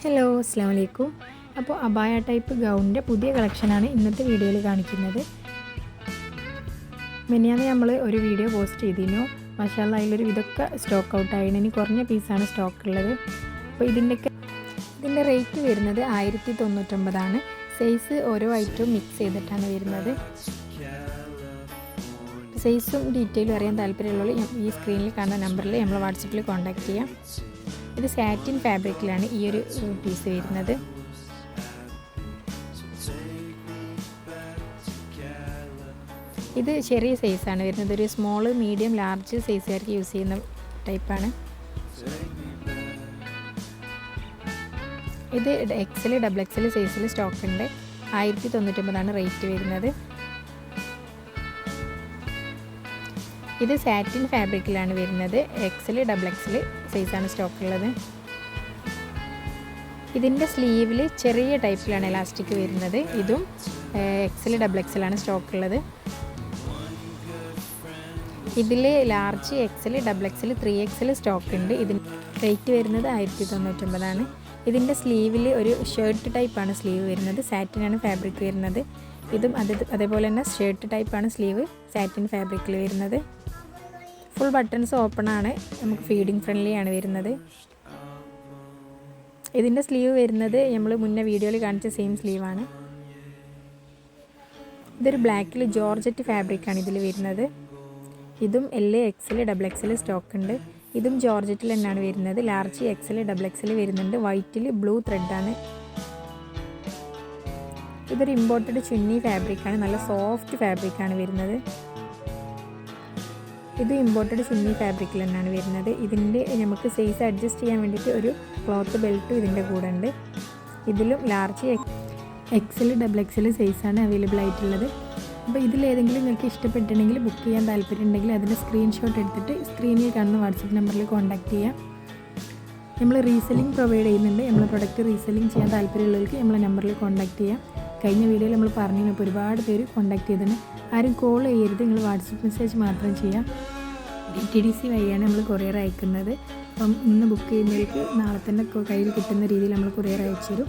Hello അസ്സാം വലൈക്കും അപ്പോൾ അബായ ടൈപ്പ് ഗൗണിന്റെ പുതിയ കളക്ഷനാണ് ഇന്നത്തെ വീഡിയോയിൽ കാണിക്കുന്നത്. മിനിയാന്ന് നമ്മൾ ഒരു വീഡിയോ പോസ്റ്റ് ചെയ്തിരുന്നു. മഷാല അതിലൊരു ഇതൊക്കെ സ്റ്റോക്ക് ഔട്ട് ആയിരുന്നു ഇനി കുറഞ്ഞ പീസാണ് സ്റ്റോക്ക് ഉള്ളത്. അപ്പോൾ ഇതിന്റെയൊക്കെ ഇതിന്റെ റേറ്റ് വരുന്നത് ആയിരത്തി തൊണ്ണൂറ്റൊമ്പതാണ് സൈസ് ഓരോ ഐറ്റവും മിക്സ് ചെയ്തിട്ടാണ് വരുന്നത്. സൈസും ഡീറ്റെയിലും അറിയാൻ താല്പര്യമുള്ളവർ ഈ സ്ക്രീനിൽ കാണുന്ന നമ്പറിൽ നമ്മൾ വാട്സപ്പിൽ കോൺടാക്റ്റ് ചെയ്യാം. ഇത് സാറ്റിൻ ഫാബ്രിക്കിലാണ് ഈ ഒരു പീസ് വരുന്നത്. ഇത് ചെറിയ സൈസാണ് വരുന്നത്. ഒരു സ്മോൾ മീഡിയം ലാർജ് സൈസുകാർക്ക് യൂസ് ചെയ്യുന്ന ടൈപ്പാണ് ഇത് എക്സൽ ഡബിൾ എക്സൽ സൈസിൽ സ്റ്റോക്ക് ഉണ്ട്. ആയിരത്തി തൊണ്ണൂറ്റൊമ്പതാണ് റേറ്റ് വരുന്നത്. ഇത് സാറ്റിൻ ഫാബ്രിക്കിലാണ് വരുന്നത്. എക്സൽ ഡബിൾ എക്സൽ സൈസാണ് സ്റ്റോക്ക് ഉള്ളത് ഇതിന്റെ സ്ലീവിൽ ചെറിയ ടൈപ്പിലാണ് ഇലാസ്റ്റിക് വരുന്നത്. ഇതും എക്സൽ ഡബിൾ എക്സലാണ് സ്റ്റോക്ക് ഉള്ളത് ഇതിൽ large XL double XL three XL stock ഉണ്ട് ഇതിന് റേറ്റ് വരുന്നത് ആയിരത്തി തൊണ്ണൂറ്റൊമ്പതാണ് ഇതിന്റെ സ്ലീവിൽ ഒരു ഷർട്ട് ടൈപ്പാണ് സ്ലീവ് വരുന്നത്. സാറ്റിനാണ് ഫാബ്രിക് വരുന്നത്. ഇതും അത് അതേപോലെ തന്നെ ഷർട്ട് ടൈപ്പാണ് സ്ലീവ്. സാറ്റിൻ ഫാബ്രിക്കിൽ വരുന്നത്. ഫുൾ ബട്ടൺസ് ഓപ്പൺ ആണ്. നമുക്ക് ഫീഡിങ് ഫ്രണ്ട്ലി ആണ് വരുന്നത്. ഇതിന്റെ സ്ലീവ് വരുന്നത് നമ്മൾ മുന്നേ വീഡിയോയിൽ കാണിച്ച സെയിം സ്ലീവാണ് ഇതൊരു ബ്ലാക്കിൽ ജോർജറ്റ് ഫാബ്രിക്കാണ് ഇതിൽ വരുന്നത്. ഇതും L XL double XL stock ഉണ്ട്. ഇതും ജോർജറ്റിൽ തന്നെയാണ് വരുന്നത്. ലാർജ് എക്സൽ ഡബിൾ എക്സൽ വരുന്നുണ്ട്. വൈറ്റിൽ ബ്ലൂ ത്രെഡാണ് ഇതൊരു ഇമ്പോർട്ടഡ് ചുന്നി ഫാബ്രിക്കാണ് നല്ല സോഫ്റ്റ് ഫാബ്രിക്കാണ് വരുന്നത്. ഇത് ഇമ്പോർട്ടഡ് സിമ്മി ഫാബ്രിക്കിൽ തന്നെയാണ് വരുന്നത്. ഇതിന്റെ നമുക്ക് സൈസ് അഡ്ജസ്റ്റ് ചെയ്യാൻ വേണ്ടിയിട്ട് ഒരു ക്ലോത്ത് ബെൽറ്റും ഇതിന്റെ കൂടെ ഉണ്ട്. ഇതിലും ലാർജ് എക്സൽ ഡബിൾ എക്സൽ സൈസാണ് അവൈലബിൾ ആയിട്ടുള്ളത്. അപ്പോൾ ഇതിലേതെങ്കിലും നിങ്ങൾക്ക് ഇഷ്ടപ്പെട്ടിട്ടുണ്ടെങ്കിൽ ബുക്ക് ചെയ്യാൻ താല്പര്യമുണ്ടെങ്കിൽ അതിന്റെ സ്ക്രീൻഷോട്ട് എടുത്തിട്ട് സ്ക്രീനിൽ കാണുന്ന വാട്സപ്പ് നമ്പറിൽ കോൺടാക്റ്റ് ചെയ്യാം. നമ്മൾ റീസെല്ലിംഗ് പ്രൊവൈഡ് ചെയ്യുന്നുണ്ട്. നമ്മൾ പ്രൊഡക്റ്റ് റീസെല്ലിംഗ് ചെയ്യാൻ താല്പര്യമുള്ളവർക്ക് നമ്മളെ നമ്പറിൽ കോൺടാക്റ്റ് ചെയ്യാം. കഴിഞ്ഞ വീഡിയോയിൽ നമ്മൾ പറഞ്ഞു ഇപ്പോൾ ഒരുപാട് പേര് കോൺടാക്ട് ചെയ്തിട്ടുണ്ട്. ആരും കോൾ ചെയ്യരുത് നിങ്ങൾ വാട്സപ്പ് മെസ്സേജ് മാത്രം ചെയ്യാം. ഡി ടി ഡി സി വഴിയാണ് നമ്മൾ കൊറിയർ അയക്കുന്നത്. അപ്പം ഇന്ന് ബുക്ക് ചെയ്യുന്നവർക്ക് നാളെ തന്നെ കയ്യിൽ കിട്ടുന്ന രീതിയിൽ നമ്മൾ കൊറിയർ അയച്ചു തരും.